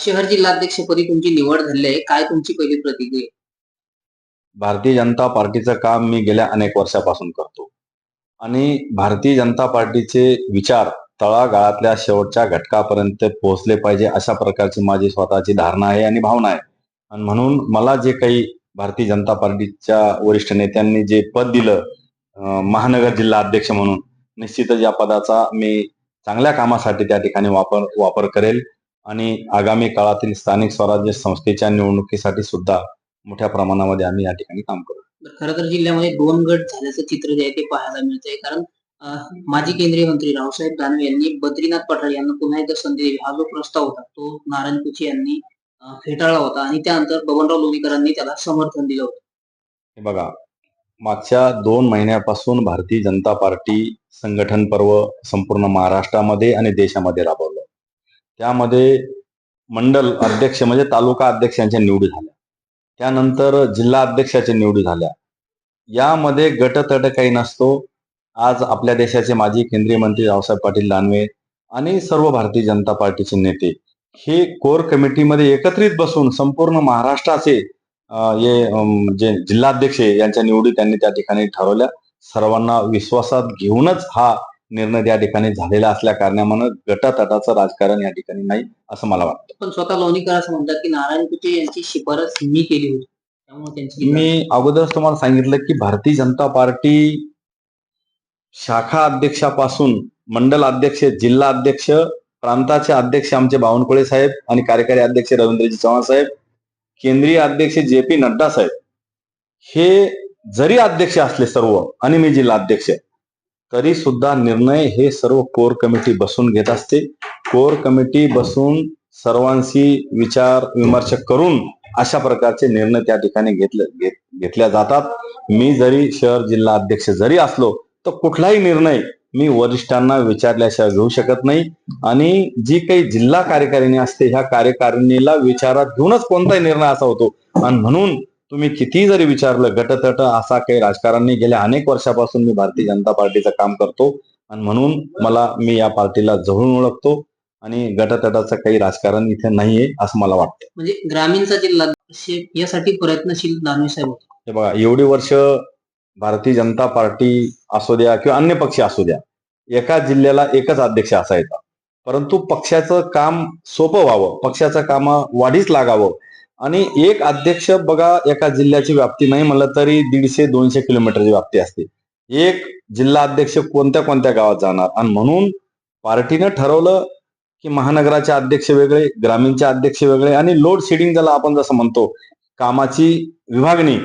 शहर जिल्हाध्यक्षपदी तुमची निवड झाली आहे. काय तुमची पहिली प्रतिक्रिया? भारतीय जनता पार्टीचं काम मी गेल्या अनेक वर्षापासून करतो. आणि भारतीय जनता पार्टीचे विचार तळागाळातल्या शेवटच्या घटकापर्यंत पोहोचले पाहिजे अशा प्रकारची माझी स्वतःची धारणा आहे आणि भावना आहे. आणि म्हणून मला जे काही भारतीय जनता पार्टीच्या वरिष्ठ नेत्यांनी जे पद दिलं महानगर जिल्हा अध्यक्ष म्हणून निश्चितच या पदाचा मी चांगल्या कामासाठी त्या ठिकाणी वापर वापर करेल. आणि आगामी काळातील स्थानिक स्वराज्य संस्थेच्या निवडणुकीसाठी सुद्धा मोठ्या प्रमाणामध्ये आम्ही या ठिकाणी काम करू. खरं तर जिल्ह्यामध्ये दोन गट झाल्याचं चित्र जे आहे ते पाहायला मिळतंय. कारण माजी केंद्रीय मंत्री रावसाहेब दानवे यांनी बद्रीनाथ पठार यांना पुन्हा एकदा संधी दिली. हा जो प्रस्ताव होता तो नारायण कुचे यांनी फेटाळला होता आणि त्यानंतर बबनराव लोणीकरांनी त्याला समर्थन दिलं होतं. हे बघा मागच्या दोन महिन्यापासून भारतीय जनता पार्टी संघटन पर्व संपूर्ण महाराष्ट्रामध्ये आणि देशामध्ये राबवलं त्यामध्ये मंडल अध्यक्ष म्हणजे तालुका अध्यक्षांच्या निवडी झाल्या. त्यानंतर जिल्हा अध्यक्षाच्या निवडी झाल्या. यामध्ये गटतट काही नसतो. आज आपल्या देशाचे माजी केंद्रीय मंत्री रावसाहेब पाटील दानवे आणि सर्व भारतीय जनता पार्टीचे नेते हे कोर कमिटीमध्ये एकत्रित बसून संपूर्ण महाराष्ट्राचे जे जिल्हाध्यक्ष यांच्या निवडी त्यांनी त्या ठिकाणी ठरवल्या. सर्वांना विश्वासात घेऊनच हा निर्णय त्या ठिकाणी झालेला असल्या कारणामुळे गटातटाचं राजकारण या ठिकाणी नाही असं मला वाटतं. पण स्वतः लोणीकर असं म्हणतात की नारायण कुचे यांची शिफारस मी केली होती. मी अगोदरच तुम्हाला सांगितलं की भारतीय जनता पार्टी शाखा अध्यक्षापासून मंडल अध्यक्ष जिल्हा अध्यक्ष प्रांताचे अध्यक्ष आमचे बावनकुळे साहेब आणि कार्यकारी अध्यक्ष रवींद्रजी चव्हाण साहेब केंद्रीय अध्यक्ष जे पी नड्डा साहेब. हे जरी अध्यक्ष असले सर्व आणि मी जिल्हा अध्यक्ष तरी सुद्धा निर्णय हे सर्व कोर कमिटी बसून घेत असते. कोर कमिटी बसून सर्वांशी विचार विमर्श करून अशा प्रकारचे निर्णय त्या ठिकाणी घेतले घेतल्या जातात. मी जरी शहर जिल्हा अध्यक्ष जरी असलो तर कुठलाही निर्णय मी वरिष्ठांना विचारल्याशिवाय घेऊ शकत नाही. आणि जी काही जिल्हा कार्यकारिणी असते ह्या कार्यकारिणीला विचारात घेऊनच कोणताही निर्णय असा होतो. आणि म्हणून तुम्ही कितीही जरी विचारलं गटतट असा काही राजकारण नाही. गेल्या अनेक वर्षापासून मी भारतीय जनता पार्टीचं काम करतो आणि म्हणून मला मी या पार्टीला जवळून ओळखतो आणि गटतटाचं काही राजकारण इथे नाहीये असं मला वाटतं. म्हणजे ग्रामीणचा जिल्हा यासाठी प्रयत्नशील दानवे साहेब होते. हे बघा एवढी वर्ष भारतीय जनता पार्टी असू द्या किंवा अन्य पक्ष असू द्या एका जिल्ह्याला एकच अध्यक्ष असायचा. परंतु पक्षाचं काम सोपं व्हावं पक्षाचं काम वाढीच लागावं आणि एक अध्यक्ष बघा एका जिल्ह्याची व्याप्ती नाही म्हणलं तरी दीडशे दोनशे किलोमीटरची व्याप्ती असते. एक जिल्हा अध्यक्ष कोणत्या कोणत्या गावात जाणार? आणि म्हणून पार्टीनं ठरवलं की महानगराचे अध्यक्ष वेगळे ग्रामीणचे अध्यक्ष वेगळे आणि लोड शेडिंग ज्याला आपण जसं म्हणतो कामाची विभागणी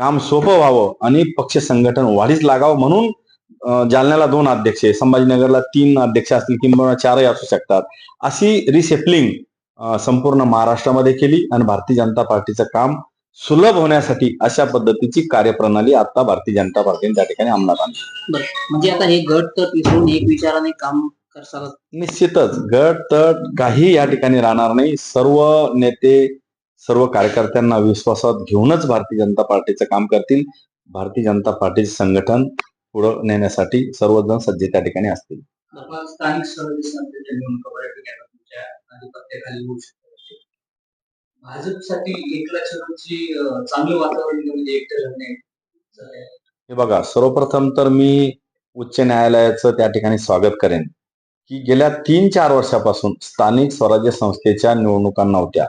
काम सोपं व्हावं आणि पक्ष संघटन वाढीच लागावं म्हणून जालन्याला दोन अध्यक्ष संभाजीनगरला तीन अध्यक्ष असतील किंवा चारही असू शकतात. अशी रिसेपलिंग संपूर्ण महाराष्ट्रामध्ये केली आणि भारतीय जनता पार्टीचं काम सुलभ होण्यासाठी अशा पद्धतीची कार्यप्रणाली आता भारतीय जनता पार्टीने त्या ठिकाणी अंमलात आणली. म्हणजे आता हे गट तर विसरून एक विचाराने काम निश्चितच. गट तट काही या ठिकाणी राहणार नाही. सर्व नेते सर्व कार्यकर्त्यांना विश्वासात घेऊनच भारतीय जनता पार्टीचं काम करतील. भारतीय जनता पार्टीचे संघटन पुढे नेण्यासाठी सर्वजण सज्ज त्या ठिकाणी असतील. आधिपत्याखाली होऊ भाजपसाठी चांगलं वातावरण म्हणजे, म्हणजे एकटं हे बघा सर्वप्रथम तर मी उच्च न्यायालयाचं त्या ठिकाणी स्वागत करेन. की गेल्या तीन चार वर्षापासून स्थानिक स्वराज्य संस्थेच्या निवडणुका नव्हत्या.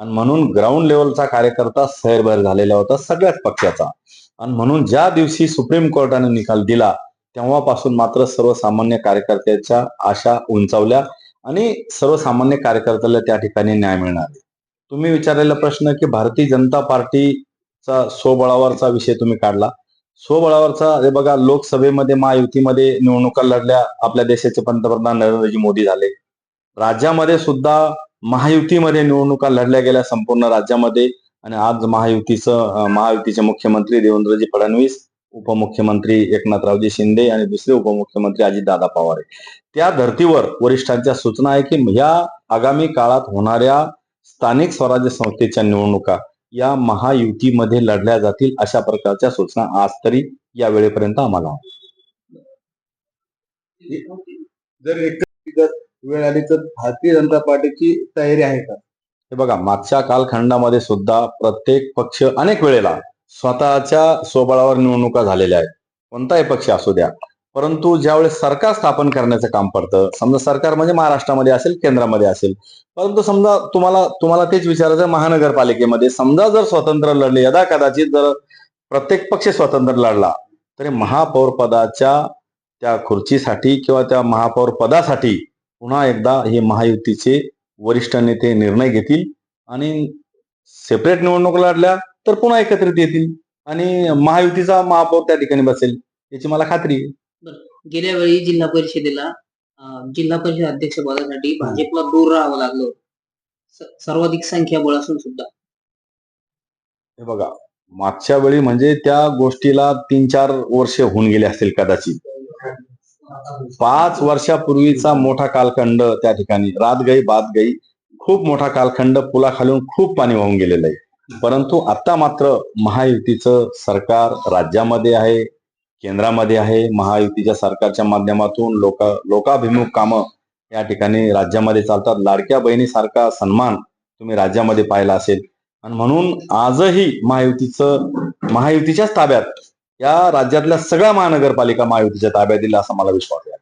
आणि म्हणून ग्राउंड लेवलचा कार्यकर्ता सैरभर झालेला होता सगळ्याच पक्षाचा. आणि म्हणून ज्या दिवशी सुप्रीम कोर्टाने निकाल दिला तेव्हापासून मात्र सर्वसामान्य कार्यकर्त्याच्या आशा उंचावल्या. आणि सर्वसामान्य कार्यकर्त्याला त्या ठिकाणी न्याय मिळणार तुम्ही विचारलेला प्रश्न की भारतीय जनता पार्टीचा स्वबळावरचा विषय तुम्ही काढला. स्वबळावरचा हे बघा लोकसभेमध्ये महायुतीमध्ये निवडणुका लढल्या आपल्या देशाचे पंतप्रधान नरेंद्रजी मोदी झाले. राज्यामध्ये सुद्धा महायुतीमध्ये निवडणुका लढल्या गेल्या संपूर्ण राज्यामध्ये. आणि आज महायुतीचं महायुतीचे मुख्यमंत्री देवेंद्रजी फडणवीस उपमुख्यमंत्री एकनाथरावजी शिंदे आणि दुसरे उपमुख्यमंत्री अजितदादा पवार. त्या धर्तीवर वरिष्ठांच्या सूचना आहे की या आगामी काळात होणाऱ्या स्थानिक स्वराज्य संस्थेच्या निवडणुका या महायुतीमध्ये लढल्या जातील अशा प्रकारच्या सूचना आज तरी या वेळेपर्यंत आम्हाला. जर वेळ आली तर भारतीय जनता पार्टीची तयारी आहे का हे बघा मागच्या कालखंडामध्ये सुद्धा प्रत्येक पक्ष अनेक वेळेला स्वतःच्या स्वबळावर निवडणुका झालेल्या आहेत. कोणताही पक्ष असू द्या. परंतु ज्यावेळेस सरकार स्थापन करण्याचं काम पडतं समजा सरकार म्हणजे महाराष्ट्रामध्ये असेल केंद्रामध्ये असेल परंतु समजा तुम्हाला तुम्हाला तेच विचारायचं महानगरपालिकेमध्ये समजा जर स्वतंत्र लढले यदा कदाचित जर प्रत्येक पक्ष स्वतंत्र लढला तरी महापौर पदाच्या त्या खुर्चीसाठी किंवा त्या महापौर पदासाठी पुन्हा एकदा हे महायुतीचे वरिष्ठ नेते निर्णय घेतील आणि सेपरेट निवडणूक लढल्या तर पुन्हा एकत्रित येतील आणि महायुतीचा महापौर त्या ठिकाणी बसेल याची मला खात्री आहे. गेल्या वेळी जिल्हा परिषदेला अं, जिल्हा परिषद अध्यक्ष पदासाठी भाजपला दूर राहावं लागलं होतं. स- सर्वाधिक संख्याबळ असून सुद्धा. हे बघा मागच्या वेळी म्हणजे त्या गोष्टीला तीन चार वर्ष होऊन गेले असतील कदाचित. पाच वर्षापूर्वीचा मोठा कालखंड त्या ठिकाणी रात गई बात गई खूप मोठा कालखंड पुलाखालून खूप पाणी वाहून गेलेलं आहे. परंतु आता मात्र महायुतीचं सरकार राज्यामध्ये आहे केंद्रामध्ये आहे. महायुतीच्या सरकारच्या माध्यमातून लोक लोकाभिमुख कामं या ठिकाणी राज्यामध्ये चालतात. लाडक्या बहिणीसारखा सन्मान तुम्ही राज्यामध्ये पाहिला असेल. आणि म्हणून आजही महायुतीचं महायुतीच्याच ताब्यात या राज्यातल्या सगळ्या महानगरपालिका महायुतीच्या ताब्यात दिल्या असा मला विश्वास आहे.